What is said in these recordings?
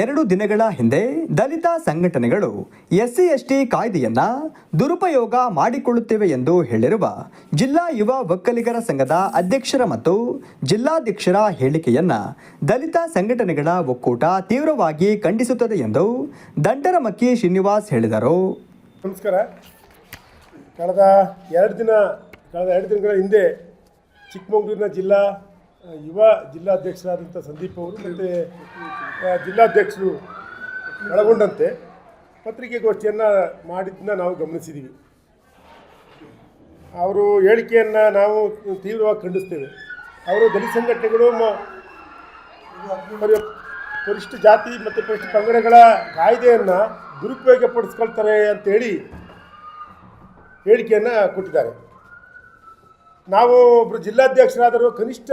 ಎರಡು ದಿನಗಳ ಹಿಂದೆ ದಲಿತ ಸಂಘಟನೆಗಳು ಎಸ್ಸಿ ಎಸ್ಟಿ ಕಾಯ್ದೆಯನ್ನ ದುರುಪಯೋಗ ಮಾಡಿಕೊಳ್ಳುತ್ತಿವೆ ಎಂದು ಹೇಳಿರುವ ಜಿಲ್ಲಾ ಯುವ ಒಕ್ಕಲಿಗರ ಸಂಘದ ಅಧ್ಯಕ್ಷರ ಮತ್ತು ಜಿಲ್ಲಾಧ್ಯಕ್ಷರ ಹೇಳಿಕೆಯನ್ನ ದಲಿತ ಸಂಘಟನೆಗಳ ಒಕ್ಕೂಟ ತೀವ್ರವಾಗಿ ಖಂಡಿಸುತ್ತದೆ ಎಂದು ದಂಡರಮಕ್ಕಿ ಶ್ರೀನಿವಾಸ್ ಹೇಳಿದರು. ನಮಸ್ಕಾರ. ಕಳೆದ ಎರಡು ದಿನ, ಕಳೆದ ಎರಡು ದಿನಗಳ ಹಿಂದೆ ಚಿಕ್ಕಮಗಳೂರಿನ ಜಿಲ್ಲಾ, ಯುವ ಜಿಲ್ಲಾಧ್ಯಕ್ಷರಾದಂಥ ಸಂದೀಪ್ ಅವರು ಮತ್ತು ಜಿಲ್ಲಾಧ್ಯಕ್ಷರು ಒಳಗೊಂಡಂತೆ ಪತ್ರಿಕೆಗೋಷ್ಠಿಯನ್ನು ಮಾಡಿದ್ದನ್ನ ನಾವು ಗಮನಿಸಿದ್ದೀವಿ ಅವರು ಹೇಳಿಕೆಯನ್ನು ನಾವು ತೀವ್ರವಾಗಿ ಖಂಡಿಸ್ತೇವೆ. ಅವರು ದಲಿತ ಸಂಘಟನೆಗಳು, ಮ, ಪರಿ- ಪರಿಶಿಷ್ಟ ಜಾತಿ ಮತ್ತು ಪರಿಶಿಷ್ಟ ಪಂಗಡಗಳ ಕಾಯ್ದೆಯನ್ನು ದುರುಪಯೋಗ ಪಡಿಸ್ಕೊಳ್ತಾರೆ ಅಂತೇಳಿ ಹೇಳಿಕೆಯನ್ನು ಕೊಟ್ಟಿದ್ದಾರೆ. ನಾವು ಒಬ್ಬರು ಜಿಲ್ಲಾಧ್ಯಕ್ಷರಾದರೂ ಕನಿಷ್ಠ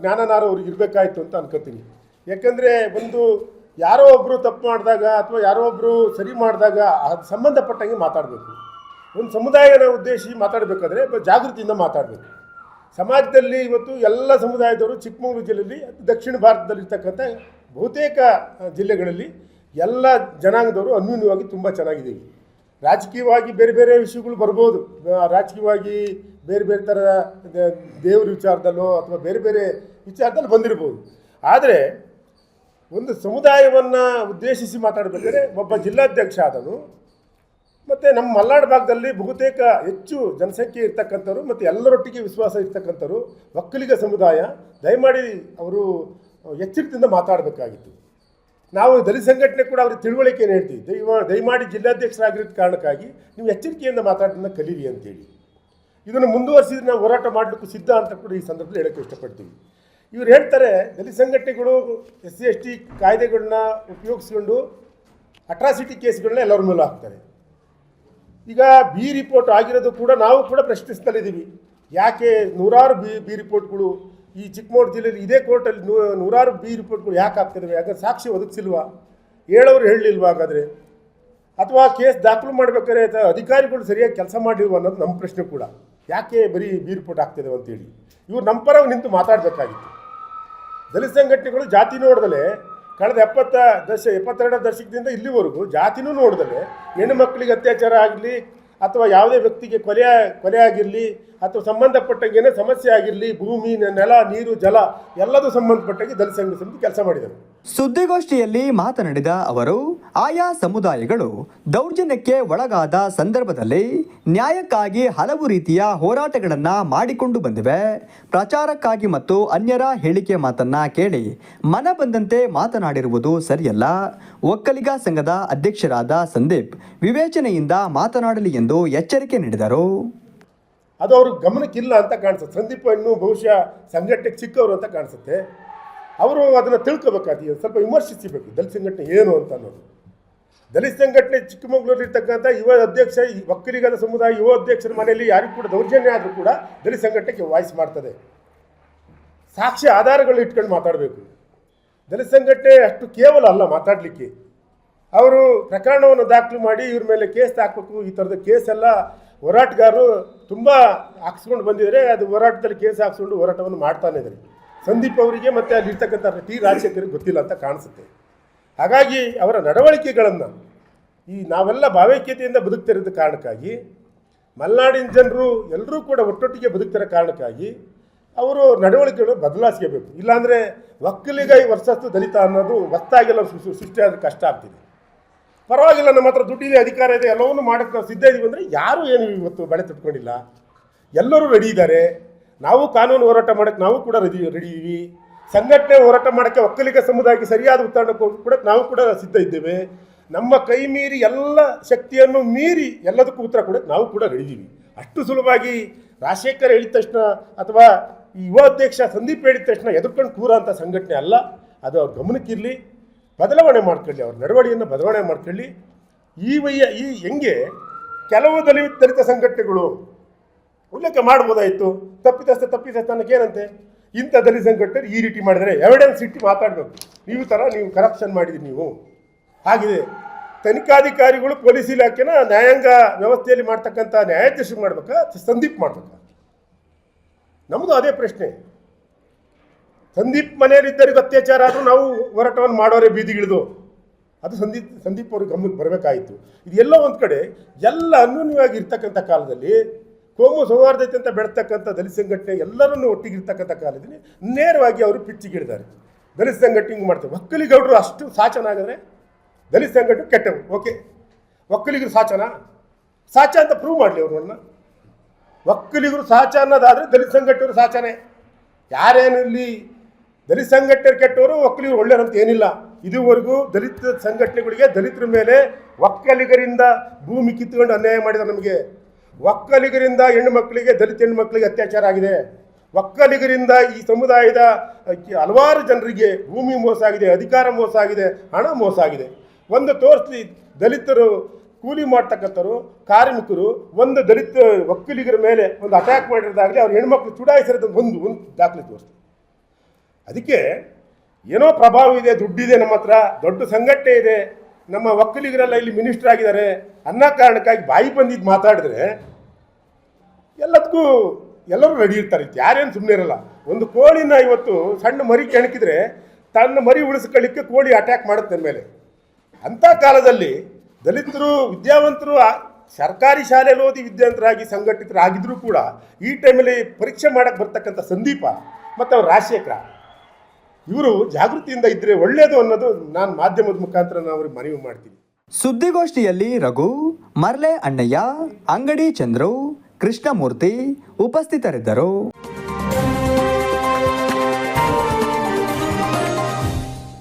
ಜ್ಞಾನನಾರು ಅವ್ರಿಗೆ ಇರಬೇಕಾಯಿತು ಅಂತ ಅನ್ಕೋತೀನಿ. ಯಾಕಂದರೆ ಒಂದು ಯಾರೋ ಒಬ್ಬರು ತಪ್ಪು ಮಾಡಿದಾಗ ಅಥವಾ ಯಾರೋ ಒಬ್ಬರು ಸರಿ ಮಾಡಿದಾಗ ಅದು ಸಂಬಂಧಪಟ್ಟಂಗೆ ಮಾತಾಡಬೇಕು. ಒಂದು ಸಮುದಾಯನ ಉದ್ದೇಶಿ ಮಾತಾಡಬೇಕಾದ್ರೆ ಜಾಗೃತಿಯಿಂದ ಮಾತಾಡಬೇಕು. ಸಮಾಜದಲ್ಲಿ ಇವತ್ತು ಎಲ್ಲ ಸಮುದಾಯದವರು ಚಿಕ್ಕಮಗಳೂರು ಜಿಲ್ಲೆಯಲ್ಲಿ, ದಕ್ಷಿಣ ಭಾರತದಲ್ಲಿರ್ತಕ್ಕಂಥ ಬಹುತೇಕ ಜಿಲ್ಲೆಗಳಲ್ಲಿ ಎಲ್ಲ ಜನಾಂಗದವರು ಅನ್ಯೂನ್ಯವಾಗಿ ತುಂಬ ಚೆನ್ನಾಗಿದ್ದೀವಿ. ರಾಜಕೀಯವಾಗಿ ಬೇರೆ ಬೇರೆ ವಿಷಯಗಳು ಬರ್ಬೋದು. ರಾಜಕೀಯವಾಗಿ ಬೇರೆ ಬೇರೆ ಥರ ದೇವ್ರ ವಿಚಾರದಲ್ಲೋ ಅಥವಾ ಬೇರೆ ಬೇರೆ ವಿಚಾರದಲ್ಲಿ ಬಂದಿರ್ಬೋದು. ಆದರೆ ಒಂದು ಸಮುದಾಯವನ್ನು ಉದ್ದೇಶಿಸಿ ಮಾತಾಡಬೇಕಾದ್ರೆ ಒಬ್ಬ ಜಿಲ್ಲಾಧ್ಯಕ್ಷ ಆದನು ಮತ್ತು ನಮ್ಮ ಮಲ್ನಾಡು ಭಾಗದಲ್ಲಿ ಬಹುತೇಕ ಹೆಚ್ಚು ಜನಸಂಖ್ಯೆ ಇರ್ತಕ್ಕಂಥವ್ರು, ಮತ್ತು ಎಲ್ಲರೊಟ್ಟಿಗೆ ವಿಶ್ವಾಸ ಇರ್ತಕ್ಕಂಥವ್ರು, ಒಕ್ಕಲಿಗ ಸಮುದಾಯ, ದಯಮಾಡಿ ಅವರು ಎಚ್ಚರಿಕೆಯಿಂದ ಮಾತಾಡಬೇಕಾಗಿತ್ತು. ನಾವು ದಲಿತ ಸಂಘಟನೆ ಕೂಡ ಅವ್ರಿಗೆ ತಿಳುವಳಿಕೆಯನ್ನು ಹೇಳ್ತೀವಿ ದಯವ ದಯಮಾಡಿ ಜಿಲ್ಲಾಧ್ಯಕ್ಷರಾಗಿರೋದು ಕಾರಣಕ್ಕಾಗಿ ನೀವು ಎಚ್ಚರಿಕೆಯಿಂದ ಮಾತಾಡೋದನ್ನ ಕಲೀರಿ ಅಂತೇಳಿ. ಇದನ್ನು ಮುಂದುವರಿಸಿದ್ರೆ ನಾವು ಹೋರಾಟ ಮಾಡಲಿಕ್ಕೂ ಸಿದ್ಧ ಅಂತ ಕೂಡ ಈ ಸಂದರ್ಭದಲ್ಲಿ ಹೇಳೋಕ್ಕೆ ಇಷ್ಟಪಡ್ತೀವಿ ಇವ್ರು ಹೇಳ್ತಾರೆ, ದಲಿತ ಸಂಘಟನೆಗಳು ಎಸ್ ಸಿ ಎಸ್ ಟಿ ಕಾಯ್ದೆಗಳನ್ನ ಉಪಯೋಗಿಸ್ಕೊಂಡು ಅಟ್ರಾಸಿಟಿ ಕೇಸ್ಗಳನ್ನ ಎಲ್ಲರ ಮೇಲೂ ಹಾಕ್ತಾರೆ. ಈಗ ಬಿ ರಿಪೋರ್ಟ್ ಆಗಿರೋದು ಕೂಡ ನಾವು ಕೂಡ ಪ್ರಶ್ನಿಸ್ತಲಿದ್ದೀವಿ ಯಾಕೆ ನೂರಾರು ಬಿ ಬಿ ರಿಪೋರ್ಟ್ಗಳು ಈ ಚಿಕ್ಕಮಗಳೂರು ಜಿಲ್ಲೆಯಲ್ಲಿ ಇದೇ ಕೋರ್ಟಲ್ಲಿ ನೂ, ನೂರಾರು ಬಿ ರಿಪೋರ್ಟ್ಗಳು ಯಾಕೆ ಆಗ್ತಿದ್ದಾವೆ ಯಾಕಂದ್ರೆ ಸಾಕ್ಷಿ ಒದಗಿಸಿಲ್ವ? ಹೇಳೋರು ಹೇಳಲಿಲ್ವಾ ಹಾಗಾದರೆ? ಅಥವಾ ಕೇಸ್ ದಾಖಲು ಮಾಡಬೇಕಾದ್ರೆ ಅಧಿಕಾರಿಗಳು ಸರಿಯಾಗಿ ಕೆಲಸ ಮಾಡಿಲ್ವ ಅನ್ನೋದು ನಮ್ಮ ಪ್ರಶ್ನೆ ಕೂಡ. ಯಾಕೆ ಬರೀ ಬಿ ರಿಪೋರ್ಟ್ ಆಗ್ತಿದ್ದಾವೆ ಅಂತೇಳಿ. ಇವ್ರು ನಮ್ಮ ಪರವಾಗಿ ನಿಂತು ಮಾತಾಡಬೇಕಾಗಿತ್ತು. ದಲಿತ ಸಂಘಟನೆಗಳು ಜಾತಿ ನೋಡ್ದಲೆ ಕಳೆದ ಎಪ್ಪತ್ತ ದಶ ಎಪ್ಪತ್ತೆರಡರ ದಶಕದಿಂದ ಇಲ್ಲಿವರೆಗೂ ಜಾತಿನೂ ನೋಡ್ದಲೆ. ಹೆಣ್ಣು ಮಕ್ಕಳಿಗೆ ಅತ್ಯಾಚಾರ ಆಗಲಿ ಅಥವಾ ಯಾವುದೇ ವ್ಯಕ್ತಿಗೆ ಕೊಲೆ ಕೊಲೆ ಆಗಿರಲಿ ಅಥವಾ ಸಂಬಂಧಪಟ್ಟಂಗೆ ಸಮಸ್ಯೆ ಆಗಿರಲಿ, ಭೂಮಿ, ನೆಲ, ನೀರು, ಜಲ ಎಲ್ಲದೂ ಸಂಬಂಧಪಟ್ಟಂಗೆ ದಲಿತ ಸಂಘ ಸಮಿತಿ ಕೆಲಸ ಮಾಡಿದರು ಸುದ್ದಿಗೋಷ್ಠಿಯಲ್ಲಿ ಮಾತನಾಡಿದ ಅವರು, ಆಯಾ ಸಮುದಾಯಗಳು ದೌರ್ಜನ್ಯಕ್ಕೆ ಒಳಗಾದ ಸಂದರ್ಭದಲ್ಲಿ ನ್ಯಾಯಕ್ಕಾಗಿ ಹಲವು ರೀತಿಯ ಹೋರಾಟಗಳನ್ನು ಮಾಡಿಕೊಂಡು ಬಂದಿವೆ. ಪ್ರಚಾರಕ್ಕಾಗಿ ಮತ್ತು ಅನ್ಯರ ಹೇಳಿಕೆ ಮಾತನ್ನ ಕೇಳಿ ಮನ ಬಂದಂತೆ ಮಾತನಾಡಿರುವುದು ಸರಿಯಲ್ಲ. ಒಕ್ಕಲಿಗ ಸಂಘದ ಅಧ್ಯಕ್ಷರಾದ ಸಂದೀಪ್ ವಿವೇಚನೆಯಿಂದ ಮಾತನಾಡಲಿ ಎಂದು ಎಚ್ಚರಿಕೆ ನೀಡಿದರು. ಅದು ಅವ್ರಿಗೆ ಗಮನಕ್ಕಿಲ್ಲ ಅಂತ ಕಾಣಿಸುತ್ತೆ. ಸಂದೀಪ್ ಇನ್ನೂ ಬಹುಶಃ ಸಂಘಟನೆಗೆ ಚಿಕ್ಕವರು ಅಂತ ಕಾಣಿಸುತ್ತೆ. ಅವರು ಅದನ್ನು ತಿಳ್ಕೊಬೇಕಾಗಿ ಸ್ವಲ್ಪ ವಿಮರ್ಶಿಸಬೇಕು. ದಲಿತ ಸಂಘಟನೆ ಏನು ಅಂತ ಅನ್ನೋದು. ದಲಿತ ಸಂಘಟನೆ ಚಿಕ್ಕಮಗಳೂರಲ್ಲಿ ಇರ್ತಕ್ಕಂಥ ಯುವ ಅಧ್ಯಕ್ಷ ಒಕ್ಕಲಿಗರ ಸಮುದಾಯ, ಯುವ ಅಧ್ಯಕ್ಷರ ಮನೆಯಲ್ಲಿ ಯಾರಿಗೂ ಕೂಡ ದೌರ್ಜನ್ಯ ಆದರೂ ಕೂಡ ದಲಿತ ಸಂಘಟನೆಗೆ ವಾಯ್ಸ್ ಮಾಡ್ತದೆ. ಸಾಕ್ಷಿ ಆಧಾರಗಳು ಇಟ್ಕೊಂಡು ಮಾತಾಡಬೇಕು. ದಲಿತ ಸಂಘಟನೆ ಅಷ್ಟು ಕೇವಲ ಅಲ್ಲ ಮಾತಾಡಲಿಕ್ಕೆ. ಅವರು ಪ್ರಕರಣವನ್ನು ದಾಖಲು ಮಾಡಿ ಇವ್ರ ಮೇಲೆ ಕೇಸ್ ಹಾಕಬೇಕು, ಈ ಥರದ ಕೇಸ್ ಎಲ್ಲ ಹೋರಾಟಗಾರರು ತುಂಬ ಹಾಕ್ಸ್ಕೊಂಡು ಬಂದಿದ್ದಾರೆ. ಅದು ಹೋರಾಟದಲ್ಲಿ ಕೇಸ್ ಹಾಕ್ಸ್ಕೊಂಡು ಹೋರಾಟವನ್ನು ಮಾಡ್ತಾನೆ ಇದ್ದಾರೆ. ಸಂದೀಪ್ ಅವರಿಗೆ ಮತ್ತು ಅಲ್ಲಿರ್ತಕ್ಕಂಥ ಟಿ ರಾಜಶೇಖರಿಗೆ ಗೊತ್ತಿಲ್ಲ ಅಂತ ಕಾಣಿಸುತ್ತೆ. ಹಾಗಾಗಿ ಅವರ ನಡವಳಿಕೆಗಳನ್ನು ಈ ನಾವೆಲ್ಲ ಭಾವೈಕ್ಯತೆಯಿಂದ ಬದುಕ್ತಿರೋದ ಕಾರಣಕ್ಕಾಗಿ, ಮಲೆನಾಡಿನ ಜನರು ಎಲ್ಲರೂ ಕೂಡ ಒಟ್ಟೊಟ್ಟಿಗೆ ಬದುಕ್ತಿರೋ ಕಾರಣಕ್ಕಾಗಿ ಅವರು ನಡವಳಿಕೆಗಳು ಬದಲಾಯಿಸ್ಕೋಬೇಕು. ಇಲ್ಲಾಂದರೆ ಒಕ್ಕಲಿಗ ವರ್ಷಸ್ತು ದಲಿತ ಅನ್ನೋದು ಹೊಸ್ತಾಗಿಲ್ಲ ಸೃಷ್ಟಿಯಾದ ಕಷ್ಟ ಆಗ್ತಿದೆ. ಪರವಾಗಿಲ್ಲ, ನಮ್ಮ ಹತ್ರ ದುಡ್ಡಿದೆ, ಅಧಿಕಾರ ಇದೆ, ಎಲ್ಲವನ್ನೂ ಮಾಡೋಕ್ಕೆ ನಾವು ಸಿದ್ಧ ಇದೀವಿ ಅಂದರೆ ಯಾರೂ ಏನು ಇವತ್ತು ಬಳೆ ತಟ್ಕೊಂಡಿಲ್ಲ ಎಲ್ಲರೂ ರೆಡಿ ಇದ್ದಾರೆ. ನಾವು ಕಾನೂನು ಹೋರಾಟ ಮಾಡಕ್ಕೆ ನಾವು ಕೂಡ ರೆಡಿ ರೆಡಿ ಸಂಘಟನೆ ಹೋರಾಟ ಮಾಡೋಕ್ಕೆ ಒಕ್ಕಲಿಗ ಸಮುದಾಯಕ್ಕೆ ಸರಿಯಾದ ಉತ್ತರ ಕೂಡ ನಾವು ಕೂಡ ಸಿದ್ಧ ಇದ್ದೇವೆ. ನಮ್ಮ ಕೈ ಮೀರಿ ಎಲ್ಲ ಶಕ್ತಿಯನ್ನು ಮೀರಿ ಎಲ್ಲದಕ್ಕೂ ಉತ್ತರ ಕೊಡೋಕ್ಕೆ ನಾವು ಕೂಡ ರೆಡಿ ಇದ್ದೀವಿ. ಅಷ್ಟು ಸುಲಭವಾಗಿ ರಾಜಶೇಖರ್ ಹೇಳಿದ ತಕ್ಷಣ ಅಥವಾ ಯುವ ಅಧ್ಯಕ್ಷ ಸಂದೀಪ್ ಹೇಳಿದ ತಕ್ಷಣ ಎದುರ್ಕೊಂಡು ಕೂರ ಅಂತ ಸಂಘಟನೆ ಅಲ್ಲ. ಅದು ಅವ್ರ ಗಮನಕ್ಕಿರಲಿ. ಬದಲಾವಣೆ ಮಾಡ್ಕೊಳ್ಳಿ, ಅವ್ರ ನಡವಳಿಯನ್ನು ಬದಲಾವಣೆ ಮಾಡ್ಕೊಳ್ಳಿ. ಈ ವಯ್ಯ, ಈ ಹೆಂಗೆ ಕೆಲವು ದಲಿತ ದಲಿತ ಸಂಘಟನೆಗಳು ಉಲ್ಲೇಖ ಮಾಡ್ಬೋದಾಯಿತು. ತಪ್ಪಿತಸ್ಥ ತಪ್ಪಿತಸ್ಥ ಅನ್ನೋಕೆ ಏನಂತೆ? ಇಂಥ ದಲಿತ ಸಂಘಟನೆ ಈ ರೀತಿ ಮಾಡಿದರೆ ಎವಿಡೆನ್ಸ್ ಇಟ್ಟು ಮಾತಾಡಬೇಕು. ನೀವು ಥರ ನೀವು ಕರಪ್ಷನ್ ಮಾಡಿದ್ರಿ ನೀವು. ಆಗಿದೆ ತನಿಖಾಧಿಕಾರಿಗಳು ಪೊಲೀಸ್ ಇಲಾಖೆನ ನ್ಯಾಯಾಂಗ ವ್ಯವಸ್ಥೆಯಲ್ಲಿ ಮಾಡ್ತಕ್ಕಂಥ ನ್ಯಾಯಾಧೀಶರು ಮಾಡ್ಬೇಕಾ? ಸಂದೀಪ್ ಮಾಡ್ಬೇಕಾ? ನಮ್ಮದು ಅದೇ ಪ್ರಶ್ನೆ. ಸಂದೀಪ್ ಮನೆಯಲ್ಲಿದ್ದರಿಗೆ ಅತ್ಯಾಚಾರ ಆದರೂ ನಾವು ಹೋರಾಟವನ್ನು ಮಾಡೋರೇ ಬೀದಿಗಿಳಿದು. ಅದು ಸಂದೀಪ್ ಸಂದೀಪ್ ಅವ್ರಿಗೆ ಗಮನಕ್ಕೆ ಬರಬೇಕಾಯಿತು. ಇದೆಲ್ಲ ಒಂದು ಕಡೆ ಎಲ್ಲ ಅನ್ಯೂನ್ಯವಾಗಿ ಇರ್ತಕ್ಕಂಥ ಕಾಲದಲ್ಲಿ ಕೋಮು ಸೌಹಾರ್ದತೆ ಅಂತ ಬೆಳೆತಕ್ಕಂಥ ದಲಿತ ಸಂಘಟನೆ ಎಲ್ಲರನ್ನು ಒಟ್ಟಿಗಿರ್ತಕ್ಕಂಥ ಕಾಲದಲ್ಲಿ ನೇರವಾಗಿ ಅವರು ಪಿಚ್ಚಿಗಿಡಿದ್ದಾರೆ ದಲಿತ ಸಂಘಟನೆ ಹಿಂಗೆ ಮಾಡ್ತಾರೆ ಒಕ್ಕಲಿಗೌಡರು ಅಷ್ಟು ಸಾಚನಾಗಿದ್ರೆ ದಲಿತ ಸಂಘಟನೆ ಕೆಟ್ಟವು. ಓಕೆ. ಒಕ್ಕಲಿಗರು ಸಾಚನ? ಸಾಚ ಅಂತ ಪ್ರೂವ್ ಮಾಡಲಿ ಅವ್ರನ್ನ. ಒಕ್ಕಲಿಗರು ಸಾಚ ಅನ್ನೋದಾದರೆ ದಲಿತ ಸಂಘಟನೆಯವರು ಸಾಚನೆ. ಯಾರೇನು ಇಲ್ಲಿ ದಲಿತ ಸಂಘಟನೆ ಕೆಟ್ಟವರು ಒಕ್ಕಲಿಗರು ಅಂತ ಏನಿಲ್ಲ. ಇದುವರೆಗೂ ದಲಿತ ಸಂಘಟನೆಗಳಿಗೆ ದಲಿತರ ಮೇಲೆ ಒಕ್ಕಲಿಗರಿಂದ ಭೂಮಿ ಕಿತ್ತುಕೊಂಡು ಅನ್ಯಾಯ ಮಾಡಿದ ನಮಗೆ. ಒಕ್ಕಲಿಗರಿಂದ ಹೆಣ್ಣು ಮಕ್ಕಳಿಗೆ, ದಲಿತ ಹೆಣ್ಣು ಮಕ್ಕಳಿಗೆ ಅತ್ಯಾಚಾರ ಆಗಿದೆ. ಒಕ್ಕಲಿಗರಿಂದ ಈ ಸಮುದಾಯದ ಹಲವಾರು ಜನರಿಗೆ ಭೂಮಿ ಮೋಸ ಆಗಿದೆ, ಅಧಿಕಾರ ಮೋಸ ಆಗಿದೆ, ಹಣ ಮೋಸ ಆಗಿದೆ. ಒಂದು ತೋರಿಸಿ ದಲಿತರು ಕೂಲಿ ಮಾಡ್ತಕ್ಕಂಥವ್ರು, ಕಾರ್ಮಿಕರು, ಒಂದು ದಲಿತ ಒಕ್ಕಲಿಗರ ಮೇಲೆ ಒಂದು ಅಟ್ಯಾಕ್ ಮಾಡಿರೋದಾಗಲಿ, ಅವ್ರ ಹೆಣ್ಮಕ್ಳು ಚುಡಾಯಿಸಿರೋದು ಒಂದು ಒಂದು ದಾಖಲೆ ತೋರಿಸ್ತು ಅದಕ್ಕೆ ಏನೋ ಪ್ರಭಾವ ಇದೆ, ದುಡ್ಡಿದೆ ನಮ್ಮ ಹತ್ರ, ದೊಡ್ಡ ಸಂಘಟನೆ ಇದೆ. ನಮ್ಮ ಒಕ್ಕಲಿಗರೆಲ್ಲ ಇಲ್ಲಿ ಮಿನಿಸ್ಟರ್ ಆಗಿದ್ದಾರೆ ಅನ್ನೋ ಕಾರಣಕ್ಕಾಗಿ ಬಾಯಿ ಬಂದಿದ್ದು ಮಾತಾಡಿದ್ರೆ ಎಲ್ಲದಕ್ಕೂ ಎಲ್ಲರೂ ರೆಡಿ ಇರ್ತಾರೆ. ಯಾರೇನು ಸುಮ್ಮನೆ ಇರಲ್ಲ. ಒಂದು ಕೋಳಿನ ಇವತ್ತು ಸಣ್ಣ ಮರಿ ಕೆಣಕಿದ್ರೆ ತನ್ನ ಮರಿ ಉಳಿಸ್ಕೊಳ್ಳಿಕ್ಕೆ ಕೋಳಿ ಅಟ್ಯಾಕ್ ಮಾಡುತ್ತೆ ಮೇಲೆ ಅಂಥ ಕಾಲದಲ್ಲಿ ದಲಿತರು, ವಿದ್ಯಾವಂತರು ಸರ್ಕಾರಿ ಶಾಲೆಯಲ್ಲಿ ಓದಿ ವಿದ್ಯಾವಂತರಾಗಿ ಸಂಘಟಿತರಾಗಿದ್ದರೂ ಕೂಡ ಈ ಟೈಮಲ್ಲಿ ಪರೀಕ್ಷೆ ಮಾಡಕ್ಕೆ ಬರ್ತಕ್ಕಂಥ ಸಂದೀಪ ಮತ್ತು ಅವ್ರ ರಾಜಶೇಖರ. ಇವರು ಜಾಗೃತಿಯಿಂದ ಇದ್ದರೆ ಒಳ್ಳೆಯದು ಅನ್ನೋದು ನಾನು ಮಾಧ್ಯಮದ ಮುಖಾಂತರ ನಾವು ಅವ್ರಿಗೆ ಮನವಿ ಮಾಡ್ತೀನಿ. ಸುದ್ದಿಗೋಷ್ಠಿಯಲ್ಲಿ ರಘು, ಮರ್ಲೆ ಅಣ್ಣಯ್ಯ, ಅಂಗಡಿ ಚಂದ್ರು, ಕೃಷ್ಣಮೂರ್ತಿ ಉಪಸ್ಥಿತರಿದ್ದರು.